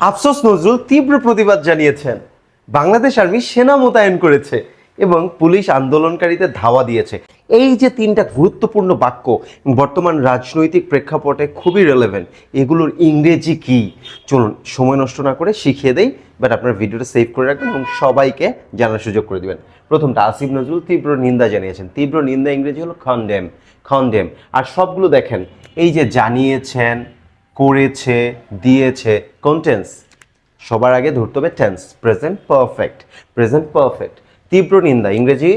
আফসোস নজরুল তীব্র প্রতিবাদ জানিয়েছেন। বাংলাদেশ আর্মি সেনা মোতায়েন করেছে এবং পুলিশ আন্দোলনকারীদের ধাওয়া দিয়েছে। এই যে তিনটা গুরুত্বপূর্ণ বাক্য, বর্তমান রাজনৈতিক প্রেক্ষাপটে খুবই রেলেভেন্ট এগুলোর ইংরেজি কি? চলুন, সময় নষ্ট না করে শিখিয়ে দেই বাট আপনার ভিডিওটা সেভ করে রাখবেন এবং সবাইকে জানার সুযোগ করে দিবেন। প্রথমটা, আসিফ নজরুল তীব্র নিন্দা জানিয়েছেন। তীব্র নিন্দা ইংরেজি হলো খন্ডেম খন্ডেম আর সবগুলো দেখেন, এই যে জানিয়েছেন করেছে, দিয়েছে, কোন টেন্স সবার আগে ধরতে হবে tense present perfect present perfect তীব্র নিন্দা, ইংরেজি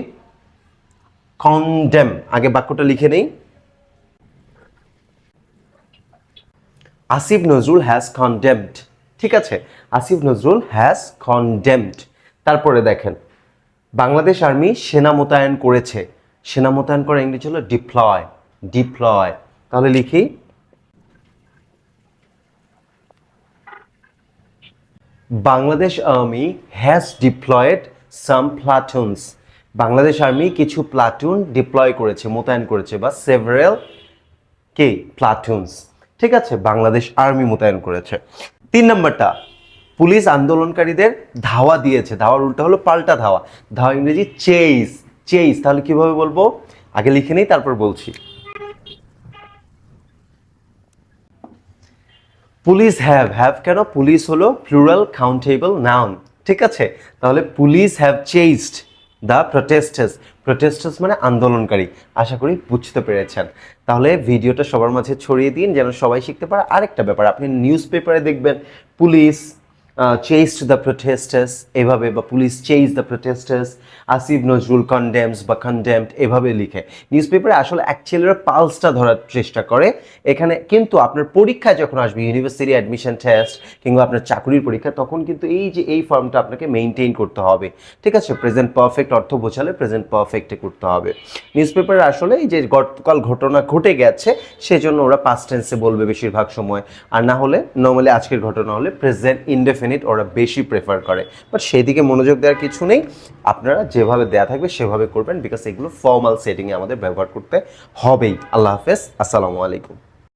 কনডেম আগে বাক্যটা লিখে নেই। আসিফ নজরুল হ্যাজ কন্ডেমড ঠিক আছে? আসিফ নজরুল হ্যাজ কন্ডেমড তারপরে দেখেন, বাংলাদেশ আর্মি সেনা মোতায়েন করেছে। সেনা মোতায়েন করা ইংরেজি হলো ডিপ্লয় ডিপ্লয় তাহলে লিখি Bangladesh army has deployed some platoons Bangladesh army কিছু প্লাটুন ডিপ্লয় করেছে, মোতায়েন করেছে বা সেভারেল কে? প্লাটুনস ঠিক আছে, বাংলাদেশ আর্মি মোতায়েন করেছে। তিন নম্বরটা, পুলিশ আন্দোলনকারীদের ধাওয়া দিয়েছে। ধাওয়ার উল্টা হলো পাল্টা ধাওয়া। ধাওয়া ইংরেজি চেইস চেইস তাহলে কীভাবে বলব? আগে লিখে নেই, তারপর বলছি। পুলিশ হ্যাভ হ্যাভ কেন? পুলিশ হলো প্লুরাল কাউন্টেবল নাউন ঠিক আছে? তাহলে police have chased the protesters protesters মানে আন্দোলনকারী, আশা করি বুঝতে পেরেছেন। তাহলে ভিডিওটা সবার মাঝে ছড়িয়ে দিন, যেন সবাই শিখতে পারে আরেকটা ব্যাপার। আপনি নিউজ পেপারে দেখবেন, পুলিশ চেইসড দ্য প্রোটেস্টার্স এভাবে বা police chase the protesters Asif Nazrul condemns বা কন্ডেমড এভাবে লিখে। নিউজ পেপারে আসলে অ্যাকচুয়ালি পালসটা ধরার চেষ্টা করে। এখানে কিন্তু আপনার পরীক্ষায় যখন আসবে ইউনিভার্সিটি অ্যাডমিশন টেস্ট কিংবা আপনার চাকরির পরীক্ষা, তখন কিন্তু এই যে এই ফর্মটা আপনাকে মেনটেন করতে হবে। ঠিক আছে? প্রেজেন্ট পারফেক্ট অর্থ বোঝালে প্রেজেন্ট পারফেক্টে করতে হবে। নিউজ পেপারে আসলে এই যে গতকাল ঘটনা ঘটে গেছে, সেজন্য ওরা পাস্ট টেন্সে বলবে বেশিরভাগ সময়। আর না হলে নর্মালি আজকের ঘটনা হলে প্রেজেন্ট ইনডেফিনিট ওরা বেশি প্রেফার করে। বাট সেই দিকে মনোযোগ দেওয়ার কিছু নেই। আপনারা যেভাবে দেয়া থাকবে সেভাবে করবেন বিকজ এগুলো ফর্মাল সেটিংয়ে আমাদের ব্যবহার করতে হবেই। আল্লাহ হাফেজ। আসসালামু আলাইকুম।